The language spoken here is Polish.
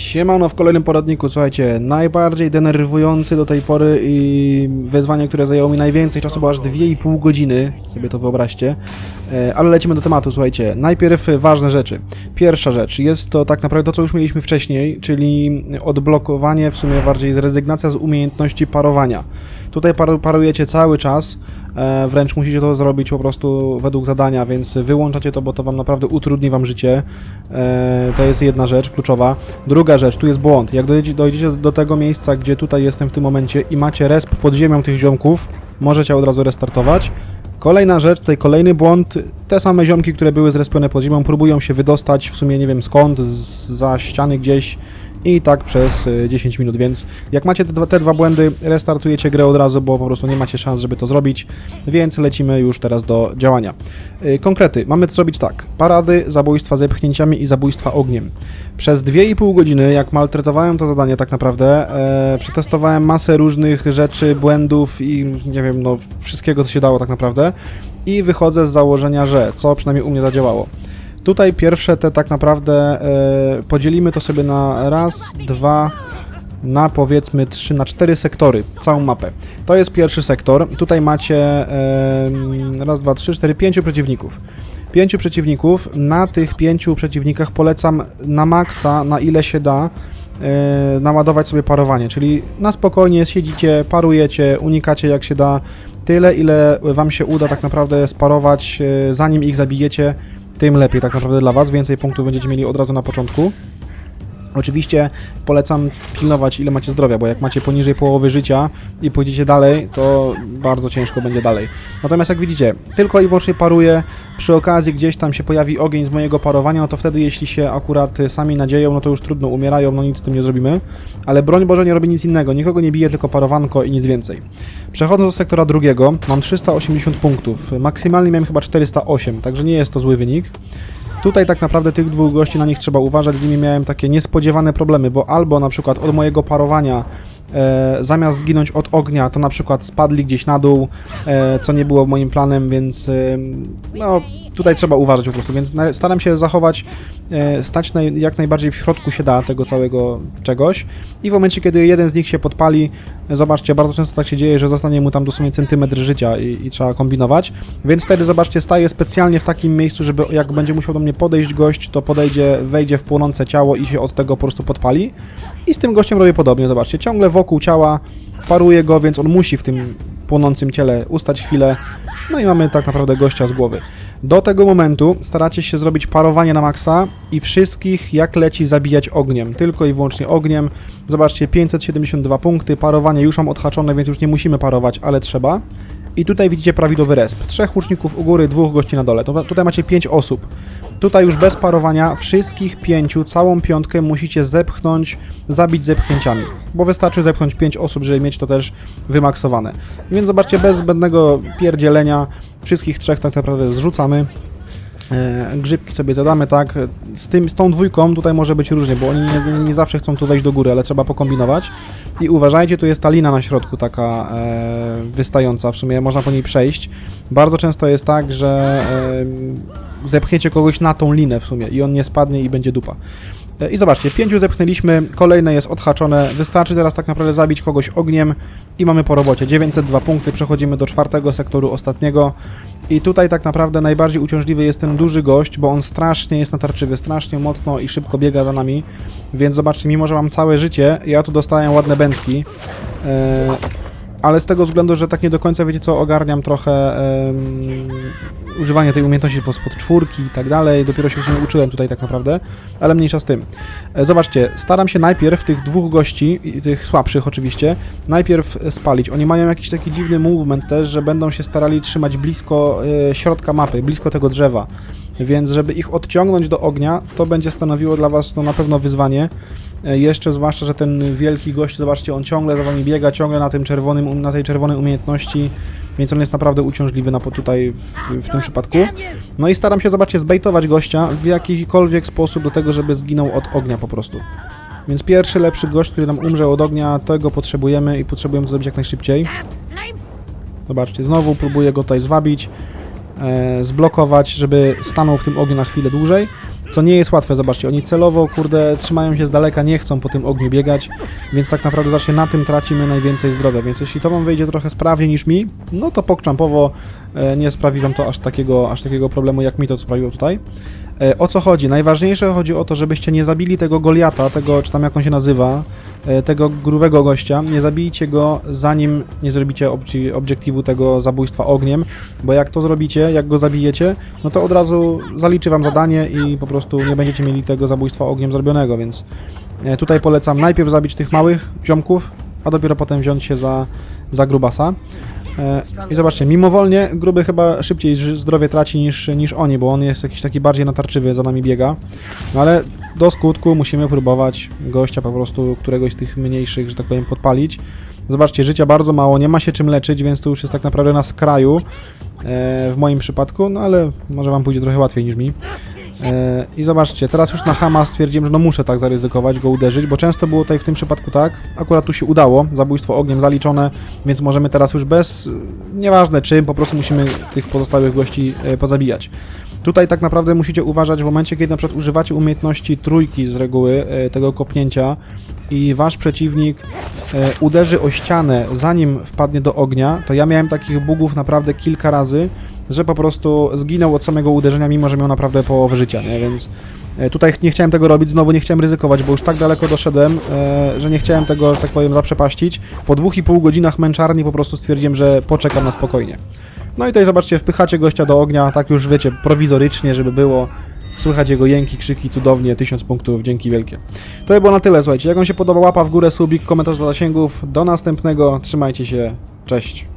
Siemano w kolejnym poradniku, słuchajcie, najbardziej denerwujący do tej pory i wyzwanie, które zajęło mi najwięcej czasu, bo aż 2,5 godziny, sobie to wyobraźcie, E, ale lecimy do tematu, słuchajcie. Najpierw ważne rzeczy. Pierwsza rzecz, jest to tak naprawdę to, co już mieliśmy wcześniej, czyli odblokowanie, w sumie bardziej rezygnacja z umiejętności parowania. Tutaj paru, parujecie cały czas, wręcz musicie to zrobić po prostu według zadania, więc wyłączacie to, bo to wam naprawdę utrudni wam życie. E, to jest jedna rzecz kluczowa. Druga rzecz, tu jest błąd. Jak dojdziecie, do tego miejsca, gdzie tutaj jestem w tym momencie i macie resp pod ziemią tych ziomków, możecie od razu restartować. Kolejna rzecz, tutaj kolejny błąd. Te same ziomki, które były zrespione pod ziemią, próbują się wydostać w sumie nie wiem skąd, za ściany gdzieś i tak przez y, 10 minut, więc jak macie te dwa, te dwa błędy, restartujecie grę od razu, bo po prostu nie macie szans, żeby to zrobić, więc lecimy już teraz do działania. Y, Konkrety, mamy to zrobić tak, parady, zabójstwa zepchnięciami i zabójstwa ogniem. Przez 2,5 godziny, jak maltretowałem to zadanie tak naprawdę, e, przetestowałem masę różnych rzeczy, błędów i nie wiem, no wszystkiego co się dało tak naprawdę i wychodzę z założenia, że co przynajmniej u mnie zadziałało. Tutaj pierwsze te tak naprawdę e, podzielimy to sobie na raz, dwa, na powiedzmy trzy, na cztery sektory, całą mapę. To jest pierwszy sektor. Tutaj macie e, raz, dwa, trzy, cztery, pięciu przeciwników. Pięciu przeciwników. Na tych pięciu przeciwnikach polecam na maksa, na ile się da, e, naładować sobie parowanie, czyli na spokojnie siedzicie, parujecie, unikacie jak się da, tyle ile wam się uda tak naprawdę sparować, zanim ich zabijecie, tym lepiej tak naprawdę dla Was. Więcej punktów będziecie mieli od razu na początku. Oczywiście polecam pilnować ile macie zdrowia, bo jak macie poniżej połowy życia i pójdziecie dalej, to bardzo ciężko będzie dalej. Natomiast jak widzicie, tylko i wyłącznie paruję, przy okazji gdzieś tam się pojawi ogień z mojego parowania, no to wtedy jeśli się akurat sami nadzieją, no to już trudno, umierają, no nic z tym nie zrobimy. Ale broń Boże nie robi nic innego, nikogo nie bije, tylko parowanko i nic więcej. Przechodząc do sektora drugiego, mam 380 punktów, maksymalnie miałem chyba 408, także nie jest to zły wynik. Tutaj tak naprawdę tych dwóch gości, na nich trzeba uważać, z nimi miałem takie niespodziewane problemy, bo albo na przykład od mojego parowania e, zamiast zginąć od ognia, to na przykład spadli gdzieś na dół, e, co nie było moim planem, więc e, no tutaj trzeba uważać po prostu, więc staram się zachować, e, stać jak najbardziej w środku się da tego całego czegoś. I w momencie, kiedy jeden z nich się podpali, zobaczcie, bardzo często tak się dzieje, że zostanie mu tam dosłownie centymetr życia i, i trzeba kombinować, więc wtedy zobaczcie, staję specjalnie w takim miejscu, żeby jak będzie musiał do mnie podejść gość, to podejdzie, wejdzie w płonące ciało i się od tego po prostu podpali. I z tym gościem robię podobnie, zobaczcie, ciągle wokół ciała paruję go, więc on musi w tym płonącym ciele ustać chwilę, no i mamy tak naprawdę gościa z głowy. Do tego momentu staracie się zrobić parowanie na maksa i wszystkich jak leci zabijać ogniem, tylko i wyłącznie ogniem. Zobaczcie, 572 punkty, parowanie już mam odhaczone, więc już nie musimy parować, ale trzeba. I tutaj widzicie prawidłowy resp. Trzech łuczników u góry, dwóch gości na dole. Tutaj macie pięć osób. Tutaj już bez parowania wszystkich pięciu, całą piątkę musicie zepchnąć, zabić zepchnięciami. Bo wystarczy zepchnąć pięć osób, żeby mieć to też wymaksowane. Więc zobaczcie, bez zbędnego pierdzielenia wszystkich trzech tak naprawdę zrzucamy. E, grzybki sobie zadamy, tak. Z, tym, z tą dwójką tutaj może być różnie, bo oni nie, nie zawsze chcą tu wejść do góry, ale trzeba pokombinować. I uważajcie, tu jest ta lina na środku taka e, wystająca, w sumie można po niej przejść. Bardzo często jest tak, że e, zepchniecie kogoś na tą linę w sumie i on nie spadnie i będzie dupa. E, I zobaczcie, pięciu zepchnęliśmy, kolejne jest odhaczone. Wystarczy teraz tak naprawdę zabić kogoś ogniem i mamy po robocie. 902 punkty, przechodzimy do czwartego sektoru ostatniego. I tutaj tak naprawdę najbardziej uciążliwy jest ten duży gość, bo on strasznie jest natarczywy, strasznie mocno i szybko biega za nami. Więc zobaczcie, mimo że mam całe życie, ja tu dostałem ładne bęcki. E, ale z tego względu, że tak nie do końca, wiecie co, ogarniam trochę używanie tej umiejętności pod, pod czwórki i tak dalej, dopiero się w sumie uczyłem tutaj tak naprawdę, ale mniejsza z tym. E, zobaczcie, staram się najpierw tych dwóch gości, tych słabszych oczywiście, najpierw spalić. Oni mają jakiś taki dziwny movement też, że będą się starali trzymać blisko e, środka mapy, blisko tego drzewa, więc żeby ich odciągnąć do ognia, to będzie stanowiło dla Was no, na pewno wyzwanie. E, Jeszcze zwłaszcza, że ten wielki gość, zobaczcie, on ciągle za wami biega, ciągle na tym czerwonym, na tej czerwonej umiejętności, więc on jest naprawdę uciążliwy na, tutaj w, w tym przypadku. No i staram się, zobaczcie, zbejtować gościa w jakikolwiek sposób do tego, żeby zginął od ognia po prostu. Więc pierwszy, lepszy gość, który nam umrze od ognia, tego potrzebujemy i potrzebujemy to zrobić jak najszybciej. Zobaczcie, znowu próbuję go tutaj zwabić, e, zblokować, żeby stanął w tym ogniu na chwilę dłużej. Co nie jest łatwe, zobaczcie, oni celowo, kurde, trzymają się z daleka, nie chcą po tym ogniu biegać, więc tak naprawdę właśnie na tym tracimy najwięcej zdrowia, więc jeśli to wam wyjdzie trochę sprawniej niż mi, no to pokczampowo e, nie sprawi wam to aż takiego, aż takiego problemu, jak mi to sprawiło tutaj. E, O co chodzi? Najważniejsze chodzi o to, żebyście nie zabili tego Goliata, tego, czy tam jak on się nazywa, tego grubego gościa, nie zabijcie go zanim nie zrobicie obci- obiektywu tego zabójstwa ogniem, bo jak to zrobicie, jak go zabijecie, no to od razu zaliczy wam zadanie i po prostu nie będziecie mieli tego zabójstwa ogniem zrobionego, więc e, tutaj polecam najpierw zabić tych małych ziomków, a dopiero potem wziąć się za, za grubasa. E, I zobaczcie, mimowolnie gruby chyba szybciej zdrowie traci niż, niż oni, bo on jest jakiś taki bardziej natarczywy, za nami biega. No ale do skutku musimy próbować gościa po prostu któregoś z tych mniejszych, że tak powiem, podpalić. Zobaczcie, życia bardzo mało, nie ma się czym leczyć, więc to już jest tak naprawdę na skraju e, w moim przypadku, no ale może wam pójdzie trochę łatwiej niż mi. E, I zobaczcie, teraz już na Hama stwierdziłem, że no muszę tak zaryzykować, go uderzyć, bo często było tutaj w tym przypadku tak, akurat tu się udało, zabójstwo ogniem zaliczone, więc możemy teraz już bez, nieważne czym, po prostu musimy tych pozostałych gości e, pozabijać. Tutaj tak naprawdę musicie uważać w momencie, kiedy na przykład używacie umiejętności trójki z reguły e, tego kopnięcia i wasz przeciwnik e, uderzy o ścianę zanim wpadnie do ognia, to ja miałem takich bugów naprawdę kilka razy, że po prostu zginął od samego uderzenia, mimo że miał naprawdę połowę życia, nie? Więc e, tutaj nie chciałem tego robić, znowu nie chciałem ryzykować, bo już tak daleko doszedłem, że nie chciałem tego, że tak powiem, zaprzepaścić. Po dwóch i pół godzinach męczarni po prostu stwierdziłem, że poczekam na spokojnie. No i tutaj zobaczcie, wpychacie gościa do ognia, tak już wiecie, prowizorycznie, żeby było. Słychać jego jęki, krzyki, cudownie, 1000 punktów, dzięki wielkie. To by było na tyle, słuchajcie. Jak wam się podoba, łapa w górę, subik, komentarz do zasięgów. Do następnego, trzymajcie się, cześć.